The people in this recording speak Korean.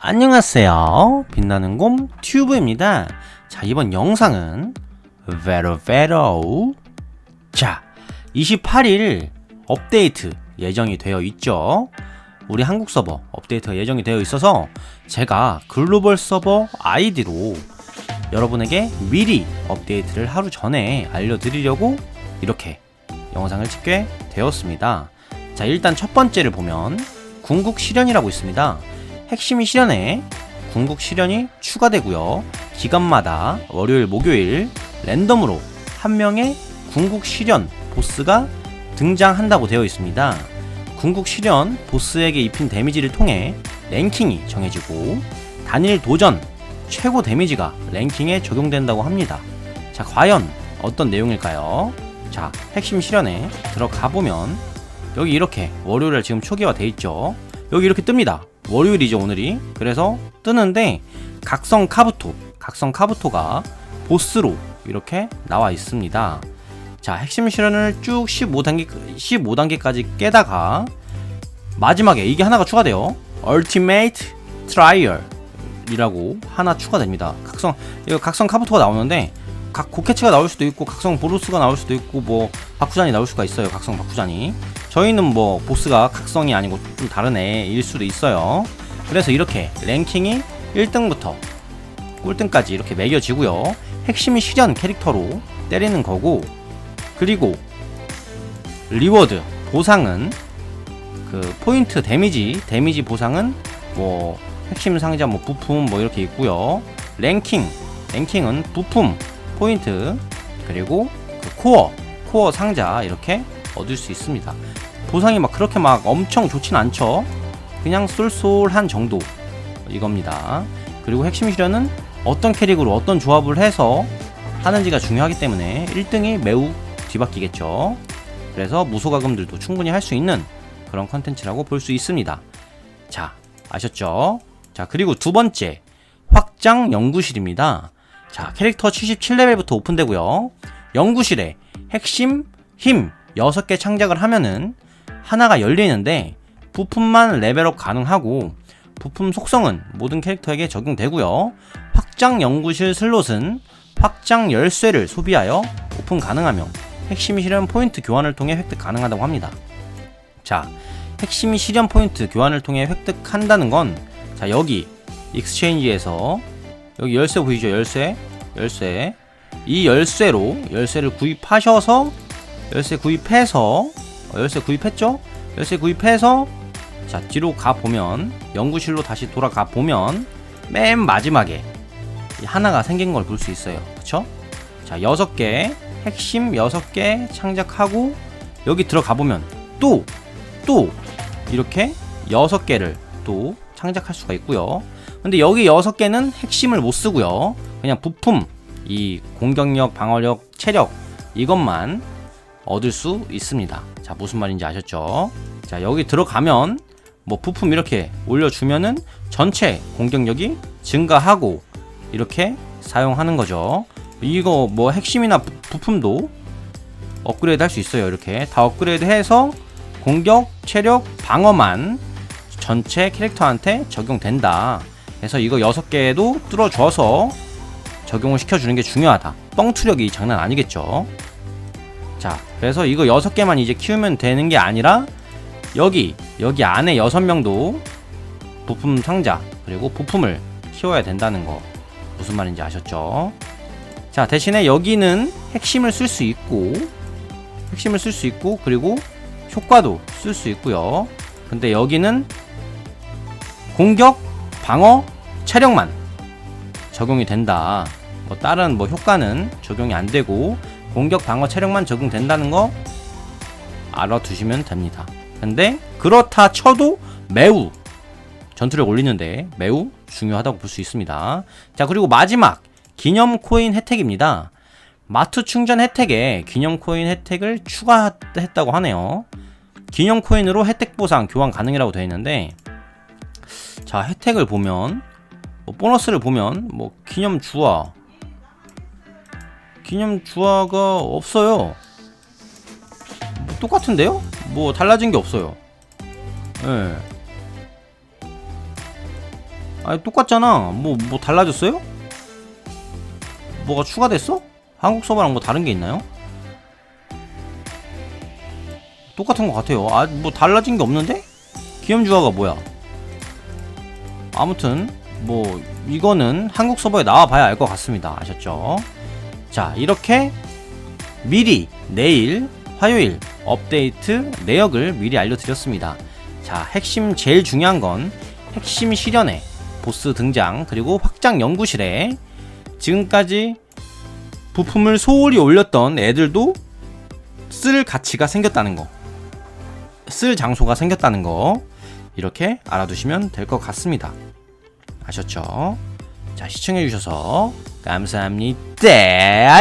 안녕하세요. 빛나는 곰 튜브입니다. 자, 이번 영상은 베로 베로 자, 28일 업데이트 예정이 되어 있죠. 우리 한국 서버 업데이트가 예정이 되어 있어서 제가 글로벌 서버 아이디로 여러분에게 미리 업데이트를 하루 전에 알려드리려고 이렇게 영상을 찍게 되었습니다. 자, 일단 첫 번째를 보면 궁극 실현이라고 있습니다. 핵심이 실현에 궁극 실현이 추가되고요. 기간마다 월요일, 목요일 랜덤으로 한 명의 궁극 실현 보스가 등장한다고 되어 있습니다. 궁극 실현 보스에게 입힌 데미지를 통해 랭킹이 정해지고 단일 도전 최고 데미지가 랭킹에 적용된다고 합니다. 자, 과연 어떤 내용일까요? 자, 핵심 실현에 들어가 보면 여기 이렇게 월요일에 지금 초기화 돼 있죠. 여기 이렇게 뜹니다. 월요일이죠 오늘이. 그래서 뜨는데 각성 카부토, 각성 카부토가 보스로 이렇게 나와 있습니다. 자, 핵심 실현을 쭉 15단계 15단계까지 깨다가 마지막에 이게 하나가 추가돼요. Ultimate Trial이라고 하나 추가됩니다. 각성 이거 각성 카부토가 나오는데 각 고캐치가 나올 수도 있고 각성 보루스가 나올 수도 있고 뭐 바쿠잔이 나올 수가 있어요. 각성 바쿠잔이. 저희는 뭐 보스가 각성이 아니고 좀 다른 애일 수도 있어요. 그래서 이렇게 랭킹이 1등부터 꼴등까지 이렇게 매겨지고요. 핵심이 실현 캐릭터로 때리는 거고 그리고 리워드 보상은 그 포인트 데미지 데미지 보상은 뭐 핵심 상자 뭐 부품 뭐 이렇게 있고요. 랭킹 랭킹은 부품 포인트 그리고 그 코어 코어 상자 이렇게 얻을 수 있습니다. 보상이 막 그렇게 막 엄청 좋진 않죠. 그냥 쏠쏠한 정도 이겁니다. 그리고 핵심 실현은 어떤 캐릭으로 어떤 조합을 해서 하는지가 중요하기 때문에 1등이 매우 뒤바뀌겠죠. 그래서 무소가금들도 충분히 할 수 있는 그런 컨텐츠라고 볼 수 있습니다. 자, 아셨죠? 자, 그리고 두 번째, 확장 연구실입니다. 자, 캐릭터 77레벨부터 오픈되고요. 연구실에 핵심, 힘 6개 창작을 하면은 하나가 열리는데 부품만 레벨업 가능하고 부품 속성은 모든 캐릭터에게 적용되고요. 확장 연구실 슬롯은 확장 열쇠를 소비하여 오픈 가능하며 핵심 실현 포인트 교환을 통해 획득 가능하다고 합니다. 자, 핵심 실현 포인트 교환을 통해 획득한다는 건 자, 여기 익스체인지에서 여기 열쇠 보이죠? 열쇠. 열쇠. 이 열쇠로 열쇠를 구입하셔서 열쇠 구입해서 어, 열쇠 구입했죠? 열쇠 구입해서 자 뒤로 가 보면 연구실로 다시 돌아가 보면 맨 마지막에 이 하나가 생긴 걸 볼 수 있어요. 그쵸? 자 여섯 개 핵심 여섯 개 창작하고 여기 들어가 보면 또또 이렇게 여섯 개를 또 창작할 수가 있고요. 근데 여기 여섯 개는 핵심을 못 쓰고요. 그냥 부품 이 공격력, 방어력, 체력 이것만 얻을 수 있습니다. 자, 무슨 말인지 아셨죠? 자, 여기 들어가면 뭐 부품 이렇게 올려주면은 전체 공격력이 증가하고 이렇게 사용하는 거죠. 이거 뭐 핵심이나 부, 부품도 업그레이드 할 수 있어요. 이렇게 다 업그레이드 해서 공격, 체력, 방어만 전체 캐릭터한테 적용된다. 그래서 이거 6개도 뚫어줘서 적용을 시켜주는 게 중요하다. 뻥투력이 장난 아니겠죠. 자, 그래서 이거 6개만 이제 키우면 되는 게 아니라 여기, 여기 안에 6명도 부품 상자, 그리고 부품을 키워야 된다는 거. 무슨 말인지 아셨죠? 자, 대신에 여기는 핵심을 쓸 수 있고, 핵심을 쓸 수 있고, 그리고 효과도 쓸 수 있고요. 근데 여기는 공격, 방어, 체력만 적용이 된다. 뭐 다른 뭐 효과는 적용이 안 되고 공격, 방어, 체력만 적용된다는 거 알아두시면 됩니다. 근데 그렇다 쳐도 매우 전투력 올리는데 매우 중요하다고 볼 수 있습니다. 자, 그리고 마지막 기념 코인 혜택입니다. 마트 충전 혜택에 기념 코인 혜택을 추가했다고 하네요. 기념 코인으로 혜택 보상 교환 가능이라고 되어 있는데 자, 혜택을 보면 뭐 보너스를 보면 뭐 기념 주화 기념 주화가 없어요. 뭐 똑같은데요? 뭐 달라진 게 없어요. 예. 아니 똑같잖아 뭐뭐 달라졌어요? 뭐가 추가됐어? 한국 서버랑 뭐 다른 게 있나요? 똑같은 것 같아요 아 뭐 달라진 게 없는데? 기염주화가 뭐야 아무튼 뭐 이거는 한국 서버에 나와봐야 알 것 같습니다 아셨죠? 자 이렇게 미리 내일 화요일 업데이트 내역을 미리 알려드렸습니다 자 핵심 제일 중요한 건 핵심 실현에 보스 등장 그리고 확장 연구실에 지금까지 부품을 소홀히 올렸던 애들도 쓸 가치가 생겼다는 거. 쓸 장소가 생겼다는 거. 이렇게 알아두시면 될 것 같습니다. 아셨죠? 자, 시청해주셔서 감사합니다.